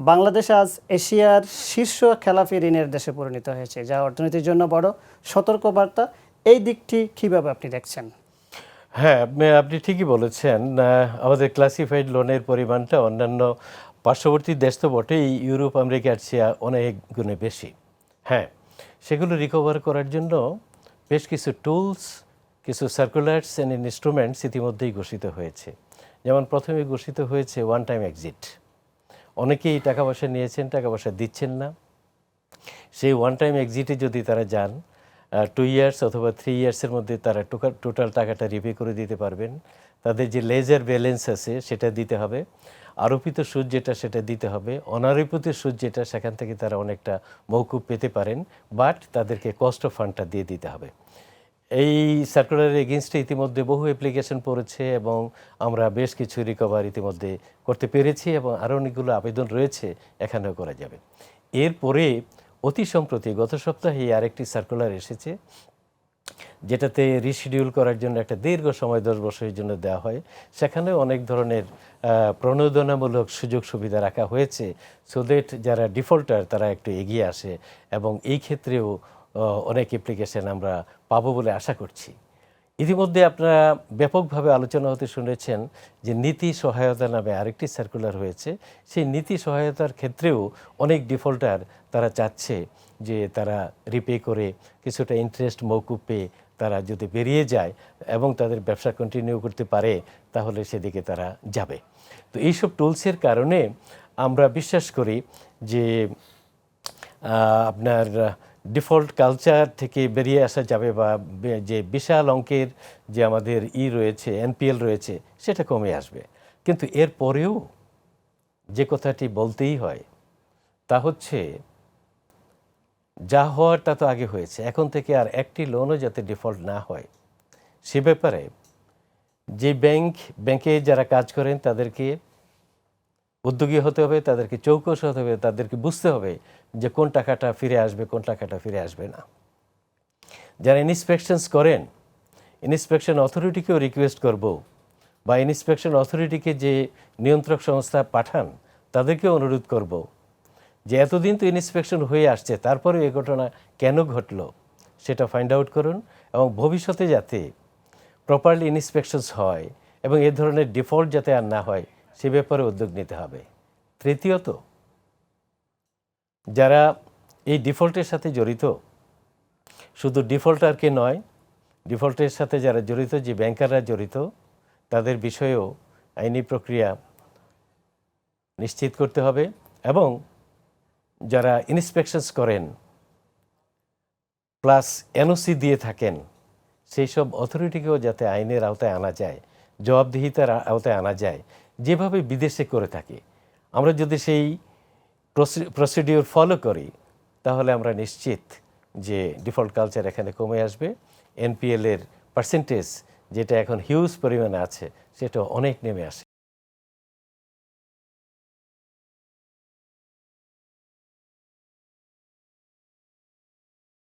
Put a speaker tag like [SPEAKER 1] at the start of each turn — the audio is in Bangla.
[SPEAKER 1] বাংলাদেশ আজ এশিয়ার শীর্ষ খেলাফি ঋণের দেশে পরিণত হয়েছে, যা অর্থনীতির জন্য বড় সতর্কবার্তা। এই দিকটি কীভাবে আপনি দেখছেন?
[SPEAKER 2] হ্যাঁ আপনি- ঠিকই বলেছেন আমাদের ক্লাসিফাইড লোনের পরিমাণটা অন্যান্য পার্শ্ববর্তী দেশ তো বটেই, ইউরোপ আমেরিকার চেয়ে অনেক গুণে বেশি। হ্যাঁ সেগুলো রিকভার করার জন্য বেশ কিছু টুলস কিছু সার্কুলার্স অ্যান্ড ইনস্ট্রুমেন্টস ইতিমধ্যেই ঘোষিত হয়েছে। যেমন প্রথমে ঘোষিত হয়েছে ওয়ান টাইম এক্সিট অনেকেই টাকা পয়সা নিয়েছেন, টাকা পয়সা দিচ্ছেন না। সেই ওয়ান টাইম এক্সিটে যদি তারা যান টু ইয়ার্স অথবা থ্রি ইয়ার্সের মধ্যে তারা টোটাল টাকাটা রিপে করে দিতে পারবেন। তাদের যে লেজার ব্যালেন্স আছে, সেটা দিতে হবে। আরোপিত সুদ যেটা, সেটা দিতে হবে। অনারোপিত সুদ যেটা, সেখান থেকে তারা অনেকটা মৌকুব পেতে পারেন বাট তাদেরকে কস্ট অফ ফান্ডটা দিয়ে দিতে হবে। এই সার্কুলারের এগেনস্টে ইতিমধ্যে বহু অ্যাপ্লিকেশন পড়েছে এবং আমরা বেশ কিছু রিকভার ইতিমধ্যে করতে পেরেছি এবং আরও অনেকগুলো আবেদন রয়েছে, এখানেও করা যাবে। এরপরে অতি সম্প্রতি গত সপ্তাহে আরেকটি সার্কুলার এসেছে, যেটাতে রিশিডিউল করার জন্য একটা দীর্ঘ সময়, দশ বছরের জন্য দেওয়া হয়। সেখানেও অনেক ধরনের প্রণোদনামূলক সুযোগ সুবিধা রাখা হয়েছে। সো দ্যাট যারা ডিফল্টার তারা একটু এগিয়ে আসে এবং এই ক্ষেত্রেও অনেক অ্যাপ্লিকেশন আমরা পাবো বলে আশা করছি। ইতিমধ্যে আপনারা ব্যাপকভাবে আলোচনা হতে শুনেছেন যে নীতি সহায়তা নামে আরেকটি সার্কুলার হয়েছে। সেই নীতি সহায়তার ক্ষেত্রেও অনেক ডিফল্টার তারা চাচ্ছে যে তারা রিপে করে, কিছুটা ইন্টারেস্ট মৌকুব পেয়ে তারা যদি বেরিয়ে যায় এবং তাদের ব্যবসা কন্টিনিউ করতে পারে, তাহলে সেদিকে তারা যাবে। তো এইসব টুলসের কারণে আমরা বিশ্বাস করি যে আপনার ডিফল্ট কালচার থেকে বেরিয়ে আসা যাবে বা যে বিশাল অঙ্কের যে আমাদের ই রয়েছে, এনপিএল রয়েছে, সেটা কমে আসবে। কিন্তু এর পরেও যে কথাটি বলতেই হয়, তা হচ্ছে যা হওয়ার তা তো আগে হয়েছে। এখন থেকে আর একটি লোনও যাতে ডিফল্ট না হয়, সে ব্যাপারে যে ব্যাংক, ব্যাংকে যারা কাজ করেন তাদেরকে উদ্যোগী হতে হবে, তাদেরকে চৌকস হতে হবে, তাদেরকে বুঝতে হবে যে কোন টাকাটা ফিরে আসবে, কোন টাকাটা ফিরে আসবে না। যারা ইন্সপেকশনস করেন ইন্সপেকশন অথরিটিকেও রিকোয়েস্ট করব বা ইন্সপেকশন অথরিটিকে যে নিয়ন্ত্রক সংস্থা পাঠান, তাদেরকেও অনুরোধ করব যে এতদিন তো ইন্সপেকশন হয়ে আসছে, তারপরে এ ঘটনা কেন ঘটলো সেটা ফাইন্ড আউট করুন এবং ভবিষ্যতে যাতে প্রপারলি ইন্সপেকশনস হয় এবং এ ধরনের ডিফল্ট যাতে আর না হয় সে ব্যাপারে উদ্যোগ নিতে হবে। তৃতীয়ত, যারা এই ডিফল্টের সাথে জড়িত, শুধু ডিফল্টারকে নয়, ডিফল্টের সাথে যারা জড়িত, যে ব্যাংকাররা জড়িত, তাদের বিষয়েও আইনি প্রক্রিয়া নিশ্চিত করতে হবে এবং যারা ইন্সপেকশনস করেন, প্লাস এনওসি দিয়ে থাকেন, সেই সব অথরিটিকেও যাতে আইনের আওতায় আনা যায়, জবাবদিহিতার আওতায় আনা যায় যেভাবে বিদেশে করে থাকে, আমরা যদি সেই প্রসিডিওর ফলো করি, তাহলে আমরা নিশ্চিত যে ডিফল্ট কালচার এখানে কমে আসবে। এনপিএলের পার্সেন্টেজ যেটা এখন হিউজ পরিমাণে আছে সেটা অনেক নেমে আসে।